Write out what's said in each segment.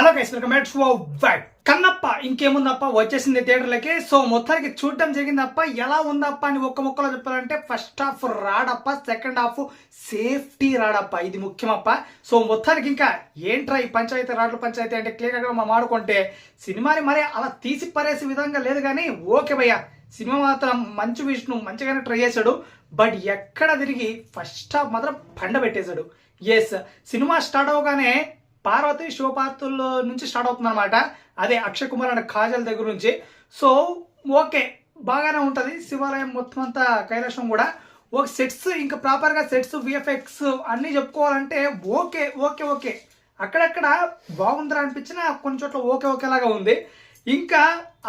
Hello guys welcome back to wait Kannappa ఇంకేముందప్ప? వచ్చేసింది థియేటర్లకి. So మొత్తానికి చూడటం జరిగిందప్ప. ఎలా ఉందప్ప అని ఒక్క ముక్కలో చెప్పాలంటే ఫస్ట్ హాఫ్ రాడప్ప సెకండ్ హాఫ్ సేఫ్టీ రాడప్ప. ఇది ముఖ్యమప్ప. సో మొత్తానికి ఇంకా ఏంట్రా ఈ పంచాయతీ రాడ్ల పంచాయతీ అంటే క్లియర్గా మనం ఆడుకుంటే సినిమాని మరే అలా తీసి పరేసే విధంగా లేదు కానీ ఓకే భయ్యా. సినిమా మాత్రం మంచి విష్ణు మంచిగానే ట్రై చేశాడు. బట్ ఎక్కడ తిరిగి ఫస్ట్ హాఫ్ మాత్రం పండ పెట్టేశాడు ఎస్ సినిమా స్టార్ట్ అవగానే పార్వతి శివపార్తుల్లో నుంచి స్టార్ట్ అవుతుంది అనమాట అదే అక్షయ్ కుమార్ అండ్ కాజల్ దగ్గర నుంచి. సో ఓకే బాగానే ఉంటుంది. శివాలయం మొత్తం అంతా కైలాసం కూడా. ఒక సెట్స్ ఇంకా ప్రాపర్గా సెట్స్ విఎఫ్ఎక్స్ అన్నీ చెప్పుకోవాలంటే ఓకే ఓకే ఓకే. అక్కడక్కడ బాగుందిరా అనిపించిన కొన్ని చోట్ల ఓకే ఓకేలాగా ఉంది. ఇంకా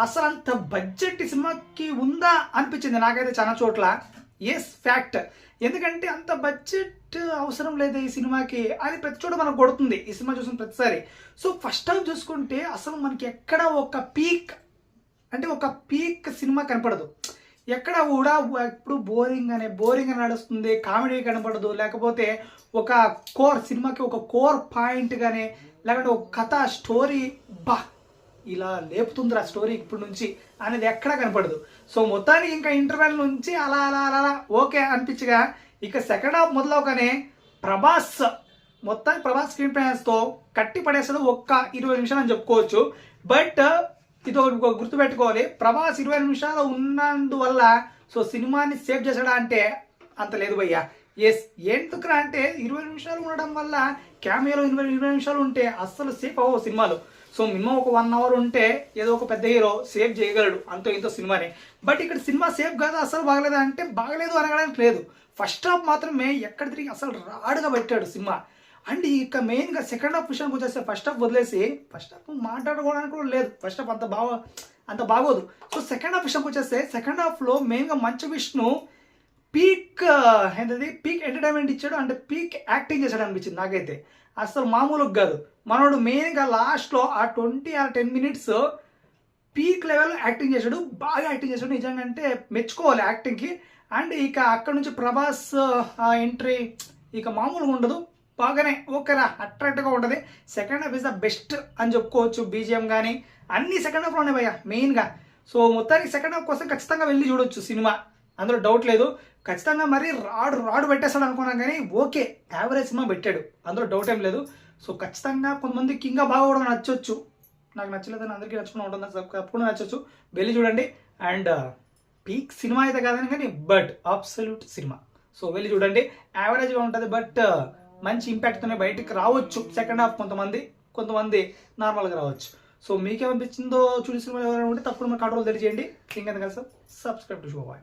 అసలు అంత బడ్జెట్ సినిమాకి ఉందా అనిపించింది నాకైతే చాలా చోట్ల. ఎస్ ఫ్యాక్ట్ ఎందుకంటే అంత బడ్జెట్ అవసరం లేదు ఈ సినిమాకి. అది ప్రతి చోట మనకు కొడుతుంది. ఈ సినిమా చూసిన ప్రతిసారి. సో ఫస్ట్ టైం చూసుకుంటే అసలు మనకి ఎక్కడ ఒక పీక్ అంటే ఒక పీక్ సినిమా కనపడదు. ఎక్కడ కూడా ఎప్పుడు బోరింగ్ అనే బోరింగ్ అని నడుస్తుంది. కామెడీ కనపడదు. లేకపోతే ఒక కోర్ సినిమాకి ఒక కోర్ పాయింట్ కానీ లేకపోతే ఒక కథ స్టోరీ బా! ఇలా లేపుతుంది ఆ స్టోరీ ఇప్పటి నుంచి అనేది ఎక్కడా కనపడదు. సో మొత్తానికి ఇంకా ఇంటర్వెల్ నుంచి అలా అలా అలా అలా ఓకే అనిపించగా ఇక సెకండ్ హాఫ్ మొదలవగానే ప్రభాస్ మొత్తానికి ప్రభాస్ స్క్రీన్తో కట్టి పడేస్తుంది ఒక్క ఇరవై నిమిషాలు అని చెప్పుకోవచ్చు. బట్ ఇది ఒక గుర్తుపెట్టుకోవాలి. ప్రభాస్ ఇరవై నిమిషాలు ఉన్నందువల్ల సో సినిమాని సేవ్ చేసాడా అంటే అంత లేదు భయ్యా. ఎస్ ఎందుకురా అంటే ఇరవై నిమిషాలు ఉండడం వల్ల క్యామియాలో ఇరవై ఇరవై నిమిషాలు ఉంటే అస్సలు సేఫ్ అవ్వవు సినిమాలు. సో మినిమం ఒక వన్ అవర్ ఉంటే ఏదో ఒక పెద్ద హీరో సేవ్ చేయగలడు. అంతో ఇంతో సినిమాని. బట్ ఇక్కడ సినిమా సేఫ్ కాదు అసలు బాగలేదు అంటే బాగలేదు అనగడానికి లేదు. ఫస్ట్ హాఫ్ మాత్రమే ఎక్కడ తిరిగి అసలు రాడుగా పెట్టాడు సినిమా. అండ్ ఇక మెయిన్గా సెకండ్ హాఫ్ విషయానికి వచ్చేస్తే ఫస్ట్ హాఫ్ వదిలేసి ఫస్ట్ హాఫ్ మాట్లాడుకోవడానికి కూడా లేదు. ఫస్ట్ హాఫ్ అంత బాగా అంత బాగోదు. సో సెకండ్ హాఫ్ విషయానికి వచ్చేస్తే సెకండ్ హాఫ్లో మెయిన్గా మంచు విష్ణు పీక్ uh, ఏంటది? పీక్ ఎంటర్టైన్మెంట్ ఇచ్చాడు అంటే పీక్ యాక్టింగ్ చేశాడు అనిపించింది నాకైతే. అసలు మామూలుగా కాదు. మనోడు మెయిన్గా లాస్ట్లో ఆ twenty or ten minutes peak level acting చేశాడు. బాగా యాక్టింగ్ చేశాడు. నిజంగా అంటే మెచ్చుకోవాలి యాక్టింగ్కి అండ్ ఇక అక్కడ నుంచి ప్రభాస్ uh, ఎంట్రీ ఇక మామూలుగా ఉండదు. బాగానే ఓకేరా అట్రాక్ట్గా ఉంటుంది. Second half is the best అని చెప్పుకోవచ్చు బీజిఎం కానీ అన్ని సెకండ్ హాఫ్లోనే భయ్యా మెయిన్గా సో మొత్తానికి సెకండ్ హాఫ్ కోసం ఖచ్చితంగా వెళ్ళి చూడొచ్చు సినిమా. అందులో డౌట్ లేదు. ఖచ్చితంగా మరి రాడు రాడు పెట్టేస్తాడు అనుకున్నాం కానీ ఓకే యావరేజ్ సినిమా పెట్టాడు. అందులో డౌట్ ఏం లేదు. సో ఖచ్చితంగా కొంతమందికి ఇంకా బాగా కూడా నచ్చొచ్చు. నాకు నచ్చలేదని అందరికీ నచ్చుకుని ఉంటుంది. తప్పకుండా నచ్చొచ్చు. వెళ్ళి చూడండి. అండ్ uh, పీక్ సినిమా అయితే కాదని కానీ బట్ అబ్సల్యూట్ సినిమా. సో వెళ్ళి చూడండి. యావరేజ్గా ఉంటుంది బట్ మంచి ఇంపాక్ట్తోనే బయటికి రావచ్చు. సెకండ్ హాఫ్ కొంతమంది కొంతమంది నార్మల్గా రావచ్చు. సో మీకేమనిపించిందో చూసిన సినిమా ఎవరైనా ఉంటే తప్పకుండా మా కంట్రోల్ తెలియజేయండి. ఇంకెంత కలిసి సబ్స్క్రైబ్ టు షో బాయ్